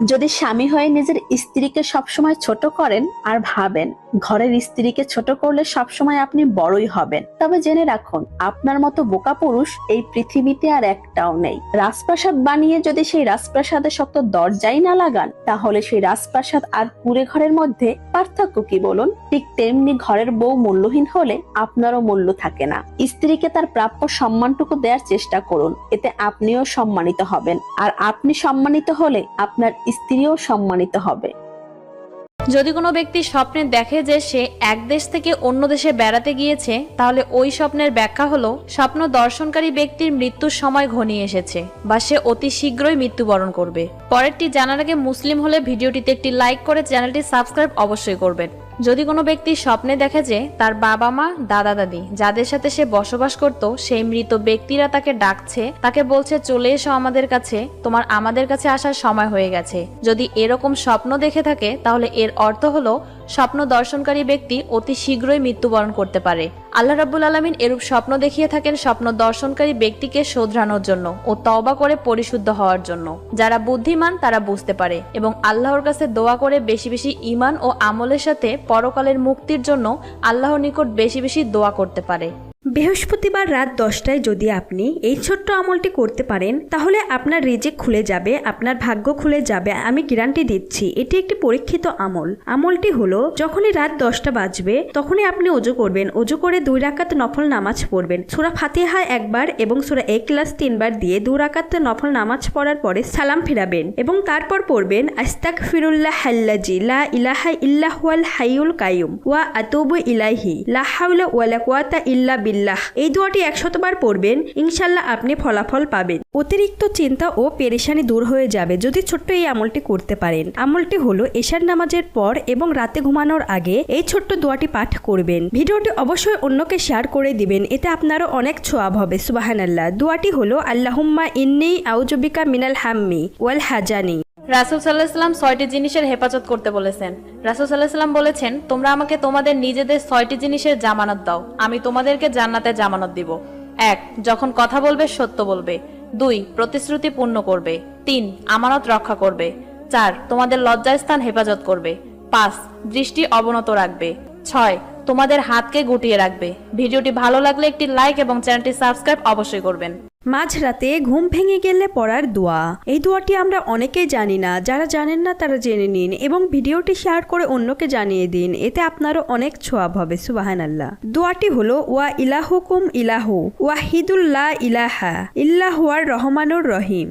যদি স্বামী হয়ে নিজের স্ত্রীকে সবসময় ছোট করেন আর ভাবেন, ঘরের স্ত্রীকে ছোট করলে সবসময় আপনি বড়ই হবেন। তবে জেনে রাখুন, আপনার মতো বোকা পুরুষ এই পৃথিবীতে আর একটাও নেই। রাজপ্রাসাদ বানিয়ে যদি সেই রাজপ্রাসাদে শক্ত দরজাই না লাগান, তাহলে সেই রাজপ্রাসাদ আর কুড়ে ঘরের মধ্যে পার্থক্য কি বলুন? ঠিক তেমনি ঘরের বউ মূল্যহীন হলে আপনারও মূল্য থাকে না। স্ত্রীকে তার প্রাপ্য সম্মানটুকু দেওয়ার চেষ্টা করুন, এতে আপনিও সম্মানিত হবেন। আর আপনি সম্মানিত হলে আপনার স্ত্রীও সম্মানিত হবে। যদি কোনো ব্যক্তি স্বপ্নে দেখে যে সে এক দেশ থেকে অন্য দেশে বেড়াতে গিয়েছে, তাহলে ওই স্বপ্নের ব্যাখ্যা হলো, স্বপ্ন দর্শনকারী ব্যক্তির মৃত্যুর সময় ঘনিয়ে এসেছে বা সে অতি শীঘ্রই মৃত্যুবরণ করবে। পরেরটি জানার আগে মুসলিম হলে ভিডিওটিতে একটি লাইক করে চ্যানেলটি সাবস্ক্রাইব অবশ্যই করবেন। যদি কোনো ব্যক্তি স্বপ্নে দেখে যে তার বাবা মা, দাদা দাদি যাদের সাথে সে বসবাস করত, সেই মৃত ব্যক্তিরা তাকে ডাকছে, তাকে বলছে, চলে এসো আমাদের কাছে, তোমার আমাদের কাছে আসার সময় হয়ে গেছে। যদি এরকম স্বপ্ন দেখে থাকে, তাহলে এর অর্থ হলো স্বপ্ন দর্শনকারী ব্যক্তি অতি শীঘ্রই মৃত্যুবরণ করতে পারে। আল্লাহ রাব্বুল আলমিন এরূপ স্বপ্ন দেখিয়ে থাকেন স্বপ্ন দর্শনকারী ব্যক্তিকে শোধরানোর জন্য ও তওবা করে পরিশুদ্ধ হওয়ার জন্য। যারা বুদ্ধিমান, তারা বুঝতে পারে এবং আল্লাহর কাছে দোয়া করে বেশি বেশি ইমান ও আমলের সাথে পরকালের মুক্তির জন্য আল্লাহর নিকট বেশি বেশি দোয়া করতে পারে। বৃহস্পতিবার রাত দশটায় যদি আপনি এই ছোট্ট আমলটি করতে পারেন, তাহলে আপনার রিজেক খুলে যাবে, আপনার ভাগ্য খুলে যাবে। আমি গ্যারান্টি দিচ্ছি, এটি একটি পরীক্ষিত আমল। আমলটি হলো, যখনই রাত দশটা বাজবে, তখনই আপনি অজু করবেন। অজু করে দুই রাকাত নফল নামাজ পড়বেন। সুরা ফাতিহা একবার এবং সুরা এক ক্লাস তিনবার দিয়ে দু রাকাত নফল নামাজ পড়ার পরে সালাম ফিরাবেন এবং তারপর পড়বেন আস্তাক ফিরুল্লাহ হাল্লাজি লা ইলাহা ইল্লাহুয়াল হাইউল কাইয়ুম ওয়া আতুবু ইলাহি লা হাওলা ওয়ালা কুওয়াতা ইল্লা বিল্লাহ এই দোয়াটি একশতবার পড়বেন, ইনশাল্লাহ আপনি ফলাফল পাবেন। অতিরিক্ত চিন্তা ও পেরেশানি দূর হয়ে যাবে যদি ছোট্ট এই আমলটি করতে পারেন। আমলটি হলো এশার নামাজের পর এবং রাতে ঘুমানোর আগে এই ছোট্ট দোয়াটি পাঠ করবেন। ভিডিওটি অবশ্যই অন্যকে শেয়ার করে দিবেন, এতে আপনারও অনেক ছোয়াব হবে। সুবাহান আল্লাহ দোয়াটি হলো, আল্লাহুম্মা ইন্নি আউজবিকা মিনাল হাম্মি ওয়াল হাজানি। রাসুল সাল্লাহ সাল্লাম ছয়টি জিনিসের হেফাজত করতে বলেছেন। রাসুল সাল্লাহ সাল্লাম বলেছেন, তোমরা আমাকে তোমাদের নিজেদের ছয়টি জিনিসের জামানত দাও, আমি তোমাদেরকে জান্নাতে জামানত দিব। এক, যখন কথা বলবে, সত্য বলবে। দুই, প্রতিশ্রুতি পূর্ণ করবে। তিন, আমানত রক্ষা করবে। চার, তোমাদের লজ্জাস্থান হেফাজত করবে। পাঁচ, দৃষ্টি অবনত রাখবে। ছয়, তোমাদের হাতকে গুটিয়ে রাখবে। ভিডিওটি ভালো লাগলে একটি লাইক এবং চ্যানেলটি সাবস্ক্রাইব অবশ্যই করবেন। মাঝরাতে ঘুম ভেঙে গেলে পড়ার দোয়া। এই দোয়াটি আমরা অনেকেই জানি না। যারা জানেন না, তারা জেনে নিন এবং ভিডিওটি শেয়ার করে অন্যকে জানিয়ে দিন। এতে আপনারও অনেক ছোয়াব হবে সুবাহান আল্লাহ দোয়াটি হলো, ওয়া ইলাহুকুম ইলাহু ওয়াহিদুল্লাহ ইলাহা ইল্লাহুয়ার রহমানুর রহিম।